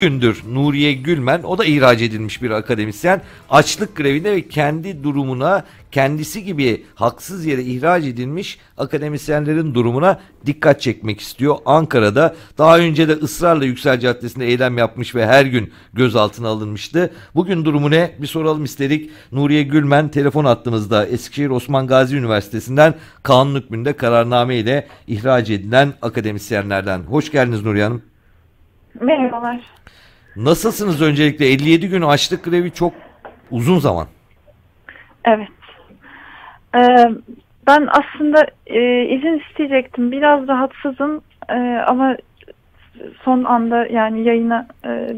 gündür Nuriye Gülmen o da ihraç edilmiş bir akademisyen açlık grevinde ve kendi durumuna kendisi gibi haksız yere ihraç edilmiş akademisyenlerin durumuna dikkat çekmek istiyor. Ankara'da daha önce de ısrarla Yüksel Caddesi'nde eylem yapmış ve her gün gözaltına alınmıştı. Bugün durumu ne? Bir soralım istedik. Nuriye Gülmen telefon attığımızda Eskişehir Osman Gazi Üniversitesi'nden kanun hükmünde kararname ile ihraç edilen akademisyenlerden. Hoş geldiniz Nuriye Hanım. Merhabalar. Nasılsınız öncelikle? 57 gün açlık grevi çok uzun zaman. Evet. Ee, ben aslında e, izin isteyecektim. Biraz rahatsızım e, ama son anda yani yayına e,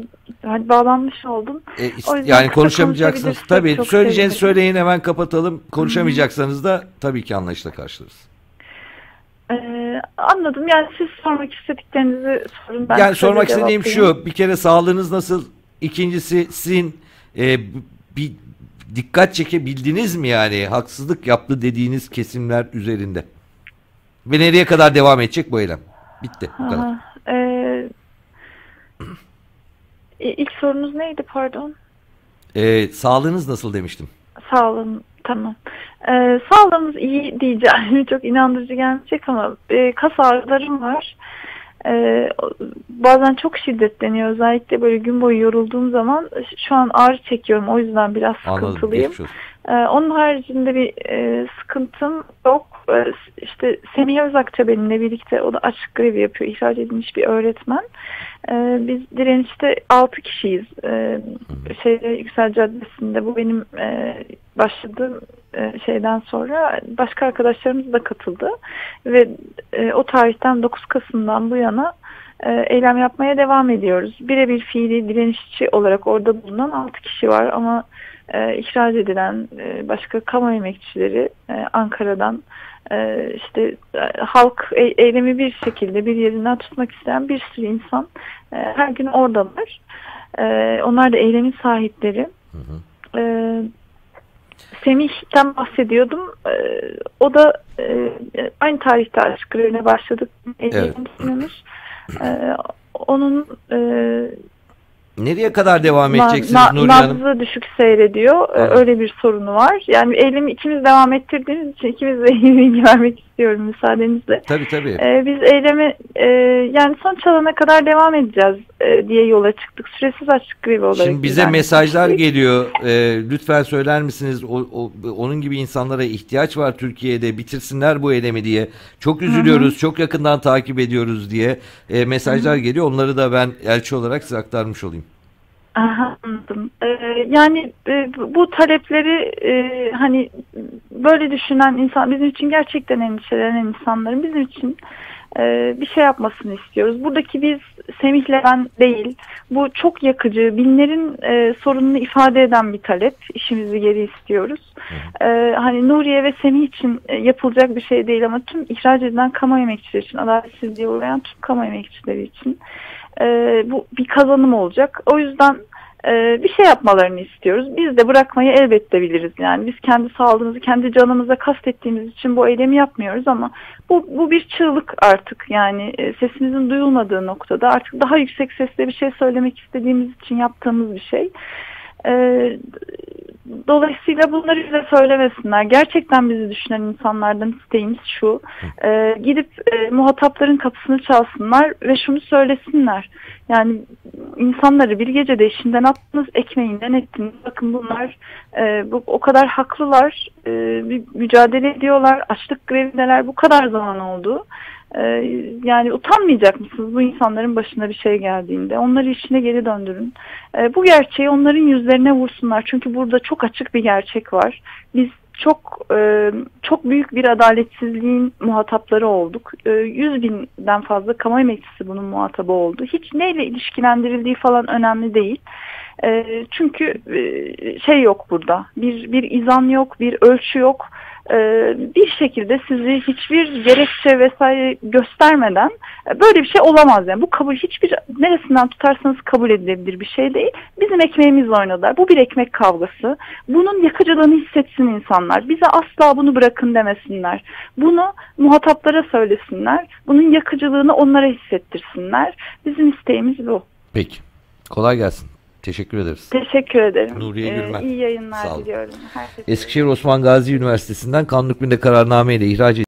hani bağlanmış oldum. E, O yüzden yani konuşamayacaksınız. Tabii sevinirim. söyleyin hemen kapatalım. Konuşamayacaksanız da tabii ki anlayışla karşılarız. Ee, anladım. Yani siz sormak istediklerinizi sorun. Ben yani sormak istediğim şu. Bir kere sağlığınız nasıl? İkincisi sizin e, bir dikkat çekebildiniz mi yani haksızlık yaptı dediğiniz kesimler üzerinde? Ve nereye kadar devam edecek bu eylem? Bitti. Bu kadar. Aha, e, e, ilk sorunuz neydi pardon? E, sağlığınız nasıl demiştim. Sağ olun. Tamam. Ee, sağlığımız iyi diyeceğim. Çok inandırıcı gelmeyecek ama e, kas ağrılarım var. Ee, bazen çok şiddetleniyor. Özellikle böyle gün boyu yorulduğum zaman şu an ağrı çekiyorum. O yüzden biraz sıkıntılıyım. Ee, onun haricinde bir e, sıkıntım yok. Ee, işte Semih Özakça benimle birlikte o da açık grevi yapıyor. İhraç edilmiş bir öğretmen. Ee, biz direnişte 6 kişiyiz. Ee, şeyde Yüksel Caddesi'nde bu benim e, başladığım e, şeyden sonra başka arkadaşlarımız da katıldı. Ve e, o tarihten 9 Kasım'dan bu yana e, eylem yapmaya devam ediyoruz. Birebir fiili direnişçi olarak orada bulunan 6 kişi var ama e, ihraç edilen e, başka kamu emekçileri e, Ankara'dan e, işte e, halk e- eylemi bir şekilde bir yerinden tutmak isteyen bir sürü insan e, her gün oradalar. E, onlar da eylemin sahipleri. Hı hı. E, Semih'ten bahsediyordum. E, o da e, aynı tarihte aşk grevine başladık. Evet. Evet. E, onun e, Nereye kadar devam edeceksiniz na- Nuriye Hanım? nabzı düşük seyrediyor. Ee, Anladım. Öyle bir sorunu var. Yani eylemi ikimiz devam ettirdiğimiz için ikimiz de bilgi vermek istiyorum müsaadenizle. Tabii tabii. Ee, biz eylemi e, yani sonuç alana kadar devam edeceğiz e, diye yola çıktık. Süresiz açık grevi olarak. Şimdi bize mesajlar etmiştik. geliyor. Ee, lütfen söyler misiniz? O, o- onun gibi insanlara ihtiyaç var Türkiye'de. Bitirsinler bu eylemi diye. Çok üzülüyoruz. Çok yakından takip ediyoruz diye e, mesajlar geliyor. Onları da ben elçi olarak size aktarmış olayım. Aha, anladım. Ee, yani e, bu talepleri e, hani böyle düşünen insan bizim için gerçekten endişelenen insanların bizim için e, bir şey yapmasını istiyoruz. Buradaki biz Semih'le ben değil. Bu çok yakıcı, binlerin e, sorununu ifade eden bir talep. İşimizi geri istiyoruz. E, hani Nuriye ve Semih için e, yapılacak bir şey değil ama tüm ihraç edilen kamu emekçileri için, adaletsizliğe uğrayan tüm kamu emekçileri için e, bu bir kazanım olacak. O yüzden e, bir şey yapmalarını istiyoruz. Biz de bırakmayı elbette biliriz. Yani biz kendi sağlığımızı, kendi canımıza kastettiğimiz için bu eylemi yapmıyoruz ama bu, bu bir çığlık artık. Yani e, sesimizin duyulmadığı noktada artık daha yüksek sesle bir şey söylemek istediğimiz için yaptığımız bir şey. E, dolayısıyla bunları bize söylemesinler. Gerçekten bizi düşünen insanlardan isteğimiz şu. e, gidip e, muhatapların kapısını çalsınlar ve şunu söylesinler. Yani insanları bir gecede işinden attınız, ekmeğinden ettiniz. Bakın bunlar e, bu, o kadar haklılar, e, bir mücadele ediyorlar, açlık grevindeler bu kadar zaman oldu. E, yani utanmayacak mısınız bu insanların başına bir şey geldiğinde? Onları işine geri döndürün. E, bu gerçeği onların yüzlerine vursunlar. Çünkü burada çok açık bir gerçek var. Biz çok e, çok büyük bir adaletsizliğin muhatapları olduk. E, 100 binden fazla kamu emekçisi bunun muhatabı oldu. Hiç neyle ilişkilendirildiği falan önemli değil. Çünkü e, şey yok burada. Bir bir izan yok, bir ölçü yok. E, bir şekilde sizi hiçbir gerekçe vesaire göstermeden e, böyle bir şey olamaz yani. Bu kabul hiçbir neresinden tutarsanız kabul edilebilir bir şey değil. Bizim ekmeğimizle oynadılar. Bu bir ekmek kavgası. Bunun yakıcılığını hissetsin insanlar. Bize asla bunu bırakın demesinler. Bunu muhataplara söylesinler. Bunun yakıcılığını onlara hissettirsinler. Bizim isteğimiz bu. Peki. Kolay gelsin. Teşekkür ederiz. Teşekkür ederim. Nuriye Ee, Gülmen. iyi yayınlar diliyorum. Herkese. Eskişehir Osman Gazi Üniversitesi'nden kanun hükmünde kararname ile ihraç